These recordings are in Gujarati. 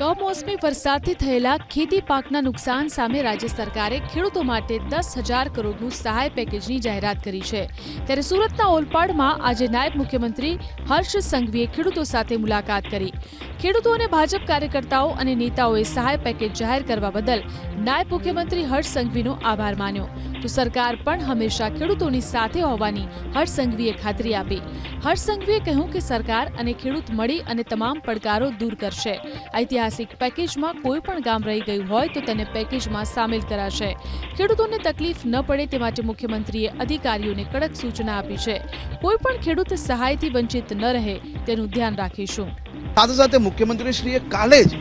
કમોસમી વરસાદથી થયેલા ખેતી પાકના નુકસાન સામે રાજ્ય સરકારે ખેડૂતો માટે દસ હજાર કરોડનું સહાય પેકેજની જાહેરાત કરી છે. ત્યારે સુરતના ઓલપાડમાં આજે નાયબ મુખ્યમંત્રી હર્ષ સંઘવીએ ખેડૂતો સાથે મુલાકાત કરી. ખેડૂતો અને ભાજપ કાર્યકર્તાઓ અને નેતાઓએ સહાય પેકેજ જાહેર કરવા બદલ નાયબ મુખ્યમંત્રી હર્ષ સંઘવીનો આભાર માન્યો. તો સરકાર પણ હંમેશા ખેડૂતોની સાથે હોવાની હર્ષ સંઘવીએ ખાતરી આપી. હર્ષ સંઘવીએ કહ્યું કે સરકાર અને ખેડૂત મળી અને તમામ પડકારો દૂર કરશે. ઐતિહાસિક પેકેજમાં કોઈ પણ ગામ રહી ગયું હોય તો તેને પેકેજમાં સામેલ કરાશે. ખેડૂતોને તકલીફ ન પડે તે માટે મુખ્યમંત્રીએ અધિકારીઓને કડક સૂચના આપી છે. કોઈ પણ ખેડૂત સહાયથી વંચિત ન રહે તેનું ધ્યાન રાખીશું. સાથે સાથે મુખ્યમંત્રીશ્રીએ કાલે જ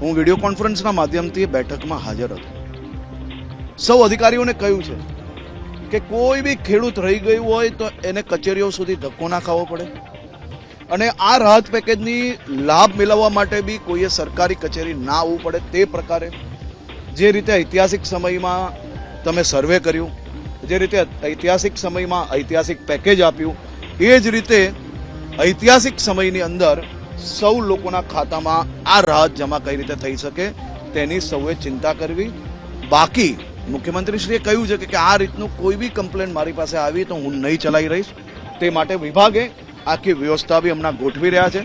હું વીડિયો કોન્ફરન્સના માધ્યમથી બેઠકમાં હાજર હતો. સૌ અધિકારીઓને કહ્યું છે કે કોઈ બી ખેડૂત રહી ગયું હોય તો એને કચેરીઓ સુધી ધક્કો ના ખાવો પડે. અને આ રાહત પેકેજની લાભ મેળવવા માટે બી કોઈએ સરકારી કચેરી ના આવવું પડે તે પ્રકારે. જે રીતે ઐતિહાસિક સમયમાં તમે સર્વે કર્યું, જે રીતે ઐતિહાસિક સમયમાં ઐતિહાસિક પેકેજ આપ્યું, એ જ રીતે ઐતિહાસિક સમયની અંદર સૌ લોકોના ખાતામાં આ રાહત જમા કઈ રીતે થઈ શકે તેની સૌએ ચિંતા કરવી. બાકી મુખ્યમંત્રીશ્રીએ કહ્યું છે કે આ રીતનું કોઈ બી કમ્પ્લેન મારી પાસે આવી તો હું નહીં ચલાવી રહીશ. તે માટે વિભાગે આખી વ્યવસ્થા બી હમણાં ગોઠવી રહ્યા છે.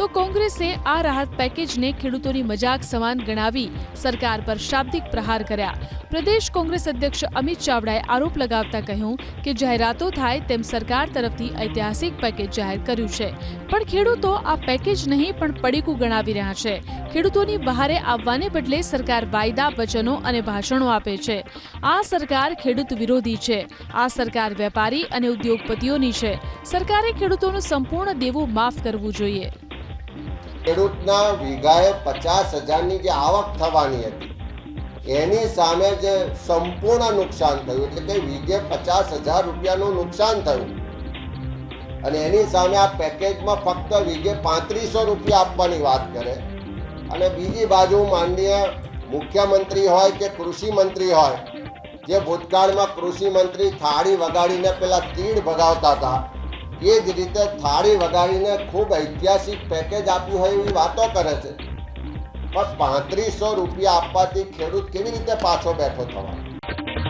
તો કોંગ્રેસે આ રાહત પેકેજને ખેડૂતોની મજાક સમાન ગણાવી સરકાર પર શાબ્દિક પ્રહાર કર્યા. પ્રદેશ કોંગ્રેસ અધ્યક્ષ અમિત ચાવડાએ આરોપ લગાવતા કહ્યું કે જાહેરાતો થાય તેમ સરકાર તરફથી ઐતિહાસિક પેકેજ જાહેર કર્યું છે. પણ ખેડૂતો આ પેકેજ નહીં, પણ પડીકું ગણાવી રહ્યા છે. ખેડૂતોની બહારે આવવાને બદલે સરકાર વાયદા, વચનો અને ભાષણો આપે છે. આ સરકાર ખેડૂત વિરોધી છે. આ સરકાર વેપારી અને ઉદ્યોગપતિઓની છે. સરકારે ખેડૂતોનું સંપૂર્ણ દેવું માફ કરવું જોઈએ. ખેડૂતના વીઘાએ પચાસ હજારની જે આવક થવાની હતી, એની સામે જે સંપૂર્ણ નુકસાન થયું, એટલે કે વીઘે પચાસ હજાર રૂપિયાનું નુકસાન થયું. અને એની સામે આ પેકેજમાં ફક્ત વીઘે પાંત્રીસો રૂપિયા આપવાની વાત કરે. અને બીજી બાજુ માનનીય મુખ્યમંત્રી હોય કે કૃષિ મંત્રી હોય, જે ભૂતકાળમાં કૃષિ મંત્રી થાળી વગાડીને પેલા તીડ ભગાવતા હતા એ જ રીતે થાળી વગાડીને ખૂબ ઐતિહાસિક પેકેજ આપ્યું હોય એવી વાતો કરે છે. પણ પાંત્રીસો રૂપિયા આપવાથી ખેડૂત કેવી રીતે પાછો બેઠો થવાનો?